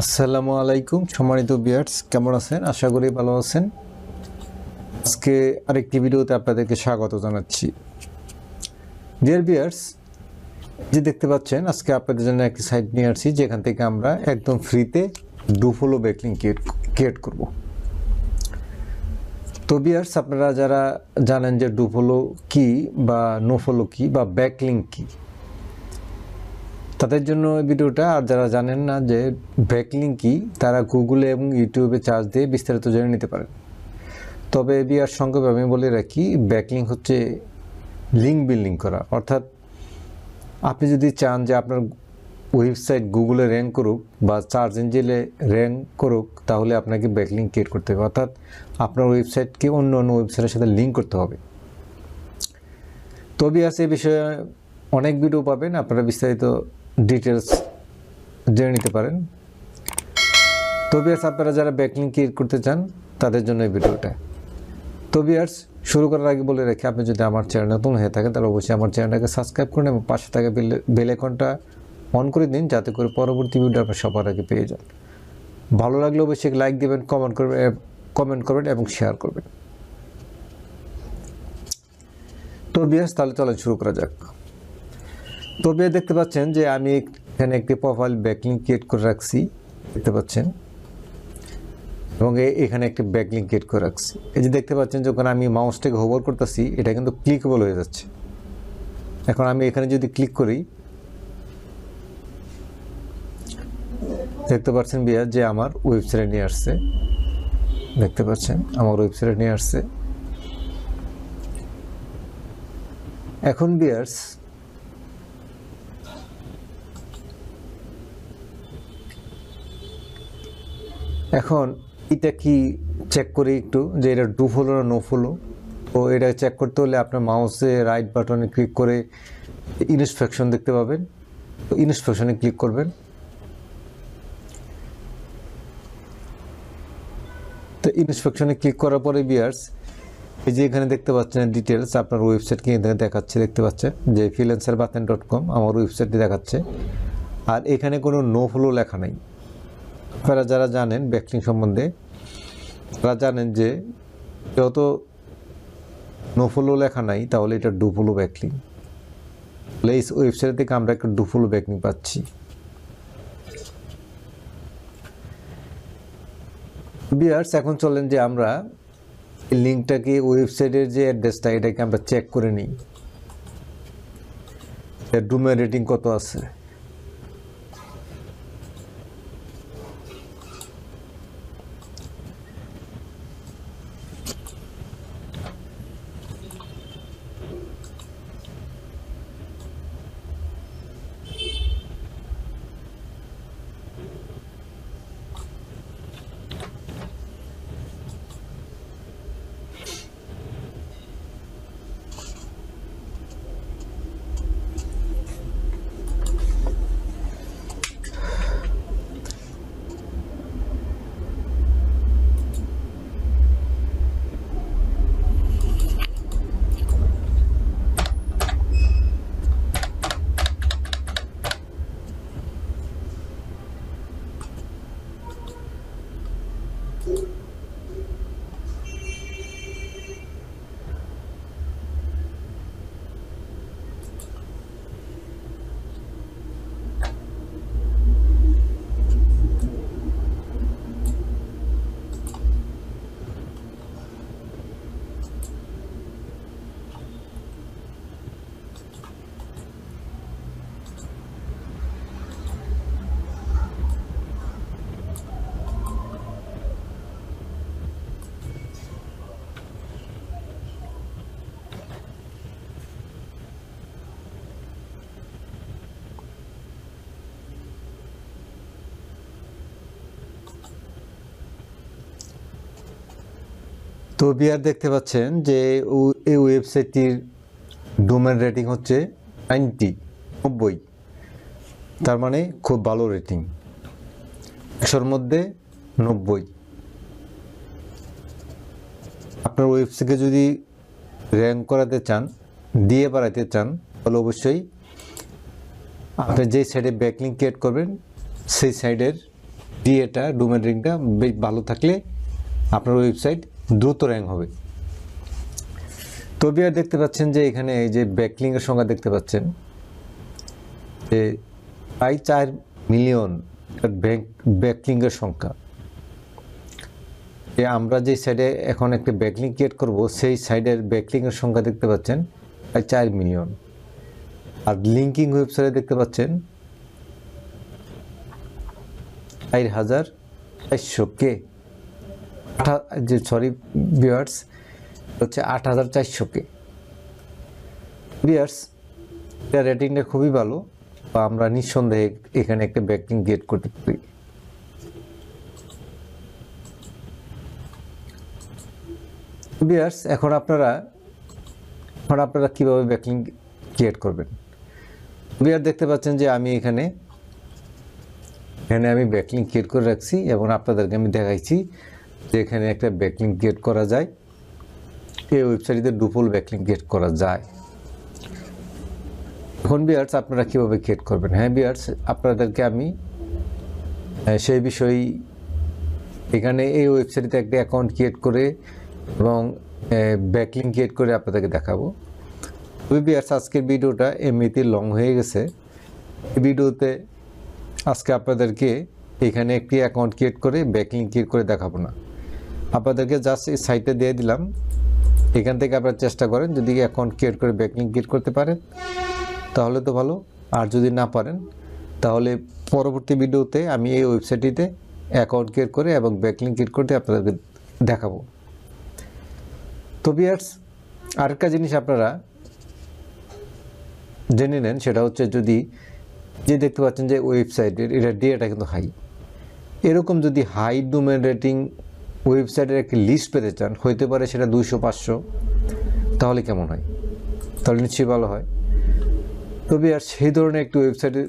আসসালামু আলাইকুম, সম্মানিত বিয়ার্স কেমন আছেন? আশা করি ভালো আছেন। আজকে আরেকটি ভিডিওতে আপনাদেরকে স্বাগত জানাচ্ছি। ডিয়ার বিয়ার্স যে দেখতে পাচ্ছেন, আজকে আপনাদের জন্য একটি সাইট নিয়ে আসছি, যেখান থেকে আমরা একদম ফ্রিতে ডুফলো ব্যাকলিং ক্রিয়েট করব। তো বিয়ার্স, আপনারা যারা জানেন যে ডুফলো কি বা নোফলো কি বা ব্যাকলিং কি, তাদের জন্য এই ভিডিওটা, আর যারা জানেন না যে ব্যাকলিং কি, তারা গুগলে এবং ইউটিউবে চার্জ দিয়ে বিস্তারিত জেনে নিতে পারেন। তবে এ বিয়ার সংক্ষেপে আমি বলে রাখি, ব্যাকলিং হচ্ছে লিঙ্ক বিল্ডিং করা। অর্থাৎ আপনি যদি চান যে আপনার ওয়েবসাইট গুগলে র্যাঙ্ক করুক বা সার্চ ইঞ্জিনে র্যাঙ্ক করুক, তাহলে আপনাকে ব্যাকলিং ক্রিয়েট করতে হবে। অর্থাৎ আপনার ওয়েবসাইটকে অন্য অন্য ওয়েবসাইটের সাথে লিঙ্ক করতে হবে। তবে আছে এই বিষয়ে অনেক ভিডিও পাবেন। আপনারা বিস্তারিত ডিটেলস জেনে নিতে পারেন। তবে তবিয়ার্স আপনারা যারা ব্যাকলিং ক্রিয়েট করতে চান, তাদের জন্য এই ভিডিওটা তবিয়ার্স শুরু করার আগে বলে রেখে, আপনি যদি আমার চ্যানেল নতুন হয়ে থাকেন, তাহলে অবশ্যই আমার চ্যানেলটাকে সাবস্ক্রাইব করুন এবং পাশে থাকা বেল আইকনটা অন করে দিন, যাতে করে পরবর্তী ভিডিও আপনার সবার আগে পেয়ে যান। ভালো লাগলে অবশ্যই লাইক দেবেন কমেন্ট করবেন কমেন্ট করবেন এবং শেয়ার করবেন। তো বিয়াস তাহলে চলেন শুরু করা যাক। তবে দেখতে পাচ্ছেন যে আমি এখানে একটি প্রোফাইল ব্যাকলিং ক্রিয়েট করে রাখছি, দেখতে পাচ্ছেন? এবং এখানে একটি ব্যাকলিং ক্রিয়েট করে রাখছি। এই যে দেখতে পাচ্ছেন যখন আমি মাউসটাকে হোভার করতেছি, এটা কিন্তু ক্লিকেবল হয়ে যাচ্ছে। এখন আমি এখানে যদি ক্লিক করি দেখতে পাচ্ছেন বিয়া যে আমার ওয়েবসাইটে নিয়ে আসছে। দেখতে পাচ্ছেন, আমার ওয়েবসাইটে নিয়ে আসছে। এখন বিয়ার্স, এখন এটা কি চেক করি একটু, যে এটা ডু হলো না নো হলো তো এটা চেক করতে হলে আপনার মাউসে রাইট বাটনে ক্লিক করে ইনস্পেকশন দেখতে পাবেন। তো ইনস্পেকশনে ক্লিক করবেন। ইনস্পেকশনে ক্লিক করার পরে বিয়ার্স এই যে এখানে দেখতে পাচ্ছেন ডিটেলস আপনার ওয়েবসাইট কি এখানে দেখাচ্ছে দেখতে পাচ্ছেন? যে ফ্রিল্যান্সার বাতেন ডট কম আমার ওয়েবসাইটটি দেখাচ্ছে। আর এখানে কোনো নো ফ্লো লেখা নেই। আপনারা যারা জানেন ব্যাকলিং সম্বন্ধে, তারা জানেন যে যত নোফলো লেখা নাই, তাহলে এটা ডুফলো ব্যাকলিং তাহলে এই ওয়েবসাইট থেকে আমরা একটা ডুফলো ব্যাকলিং পাচ্ছি। বিয়ার্স, এখন চলেন যে আমরা লিঙ্কটাকে ওয়েবসাইটের যে অ্যাড্রেসটা, এটাকে আমরা চেক করে নিই। ডুমের রেটিং কত আছে? তো বিয়ার দেখতে পাচ্ছেন যে এই ওয়েবসাইটটির ডোমেন রেটিং হচ্ছে নাইনটি, নব্বই। তার মানে খুব ভালো রেটিং। একশোর মধ্যে নব্বই। আপনার ওয়েবসাইটে যদি র্যাঙ্ক করাতে চান, দিয়ে বাড়াতে চান, তাহলে অবশ্যই আপনি যেই সাইডে ব্যাকলিং ক্রিয়েট করবেন, সেই সাইডের ডিএটা ডোমেন রিংটা বেশ ভালো থাকলে আপনার ওয়েবসাইট দ্রুত র্যাঙ্ক হবে। তবে আর দেখতে পাচ্ছেন যে এখানে এই যে ব্যাকলিংয়ের সংখ্যা দেখতে পাচ্ছেন, যে প্রায় চার মিলিয়ন ব্যাংক, ব্যাকলিংয়ের সংখ্যা। যে আমরা যে সাইডে এখন একটা ব্যাকলিং ক্রিয়েট করব, সেই সাইডের ব্যাকলিংয়ের সংখ্যা দেখতে পাচ্ছেন, প্রায় চার মিলিয়ন। আর লিঙ্কিং ওয়েবসাইটে দেখতে পাচ্ছেন, চার হাজার চারশো কে। আঠা, যে সরি বিয়ার্স হচ্ছে আট হাজার চারশো কে বিয়ার্স এটা রেটিংটা খুবই ভালো বা আমরা নিঃসন্দেহে এখানে একটা ব্যাকলিং গেট করতে পারি। বিয়ার্স এখন আপনারা এখন আপনারা কীভাবে ব্যাকলিং ক্রিয়েট করবেন? বিয়ার দেখতে পাচ্ছেন যে আমি এখানে এখানে আমি ব্যাকলিং ক্রিয়েট করে রাখছি এবং আপনাদেরকে আমি দেখাইছি। যে এখানে একটা ব্যাকলিং ক্রিয়েট করা যায়, এই ওয়েবসাইটে ডুপল ব্যাকলিং ক্রিয়েট করা যায়। এখন বিয়ার্স আপনারা কীভাবে ক্রিয়েট করবেন? হ্যাঁ বিয়ার্স আপনাদেরকে আমি সেই বিষয় এখানে এই ওয়েবসাইটে একটা অ্যাকাউন্ট ক্রিয়েট করে এবং ব্যাকলিং ক্রিয়েট করে আপনাদেরকে দেখাবো। ওই বিয়ার্স আজকের ভিডিওটা এমনিতে লং হয়ে গেছে। এই ভিডিওতে আজকে আপনাদেরকে এখানে একটি অ্যাকাউন্ট ক্রিয়েট করে ব্যাকলিং ক্রিয়েট করে দেখাবো না। আপনাদেরকে জাস্ট এই সাইটে দিয়ে দিলাম। এখান থেকে আপনারা চেষ্টা করেন যদি অ্যাকাউন্ট ক্রিয়েট করে ব্যাকলিং ক্রিয়েট করতে পারেন, তাহলে তো ভালো। আর যদি না পারেন, তাহলে পরবর্তী ভিডিওতে আমি এই ওয়েবসাইটটিতে অ্যাকাউন্ট ক্রিয়েট করে এবং ব্যাকলিং ক্রিয়েট করতে আপনাদেরকে দেখাবো। তো বিয়ার্স আরেকটা জিনিস আপনারা জেনে নেন, সেটা হচ্ছে যদি, যে দেখতে পাচ্ছেন যে ওয়েবসাইটের এটা ডিএটা কিন্তু হাই এরকম যদি হাই ডোমেন রেটিং ওয়েবসাইটের একটি লিস্ট পেতে চান, হইতে পারে সেটা দুইশো, পাঁচশো, তাহলে কেমন হয়? তাহলে নিশ্চয়ই ভালো হয়। তবে আর সেই ধরনের একটি ওয়েবসাইটের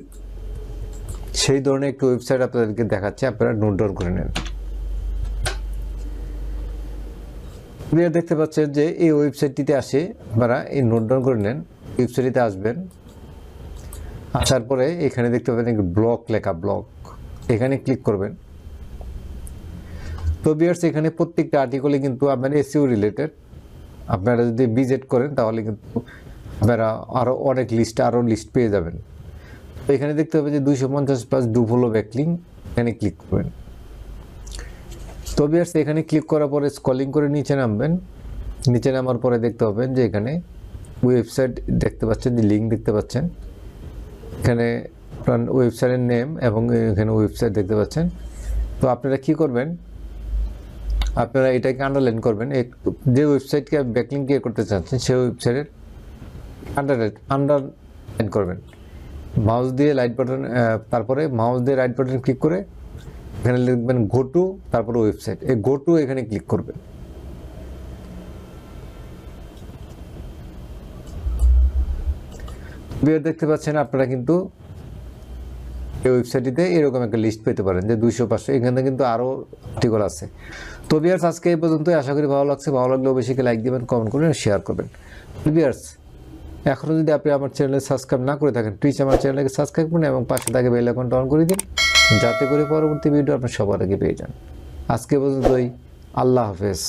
সেই ধরনের একটি ওয়েবসাইট আপনাদেরকে দেখাচ্ছে, আপনারা নোট ডাউন করে নেন। আপনারা দেখতে পাচ্ছেন যে এই ওয়েবসাইটটিতে আসে, আপনারা এই নোট ডাউন করে নেন, ওয়েবসাইটটিতে আসবেন, আসার পরে এখানে দেখতে পাবেন ব্লক লেখা, ব্লক। এখানে ক্লিক করবেন। তো বিয়ার্স এখানে প্রত্যেকটা আর্টিকেলে কিন্তু আপনার এসিও রিলেটেড আপনারা যদি ভিজিট করেন, তাহলে কিন্তু আপনারা আরও অনেক লিস্ট আরও লিস্ট পেয়ে যাবেন। তো এখানে দেখতে হবে যে দুইশো পঞ্চাশ প্লাস ডুভোলো ব্যাকলিং এখানে ক্লিক করবেন। তো বিয়ার্স এখানে ক্লিক করার পরে স্কলিং করে নিচে নামবেন। নিচে নামার পরে দেখতে পাবেন যে এখানে ওয়েবসাইট দেখতে পাচ্ছেন, যে লিঙ্ক দেখতে পাচ্ছেন। এখানে আপনার ওয়েবসাইটের নেম এবং এখানে ওয়েবসাইট দেখতে পাচ্ছেন। তো আপনারা কি করবেন? আপনারা এটাকে আন্ডারলাইন করবেন। যে ওয়েবসাইটকে ব্যাকলিং কে করতে চাচ্ছেন, সেই ওয়েবসাইটের আন্ডার আন্ডারলাইন করবেন। মাউস দিয়ে লাইট বাটন তারপরে মাউস দিয়ে রাইট বাটন ক্লিক করে এখানে লিখবেন গো টু তারপরে ওয়েবসাইট এই গো টু এখানে ক্লিক করবেন। বিয়ার দেখতে পাচ্ছেন আপনারা কিন্তু এই ওয়েবসাইটটিতে এরকম একটা লিস্ট পেতে পারেন যে দুইশো পাঁচশো, এখানে কিন্তু আরও আর্টিকেল আছে। তো বিয়ার্স আজকে এই পর্যন্তই। আশা করি ভালো লাগছে। ভালো লাগলে অবশ্যই লাইক দেবেন কমেন্ট করবেন শেয়ার করবেন। বিয়ার্স এখনও যদি আপনি আমার চ্যানেলে সাবস্ক্রাইব না করে থাকেন প্লিজ আমার চ্যানেলকে সাবস্ক্রাইব করুন এবং পাশে থাকে বেল আইকনটা অন করে দিন, যাতে করে পরবর্তী ভিডিও আপনি সবার আগে পেয়ে যান। আজকে পর্যন্তই। আল্লাহ হাফেজ।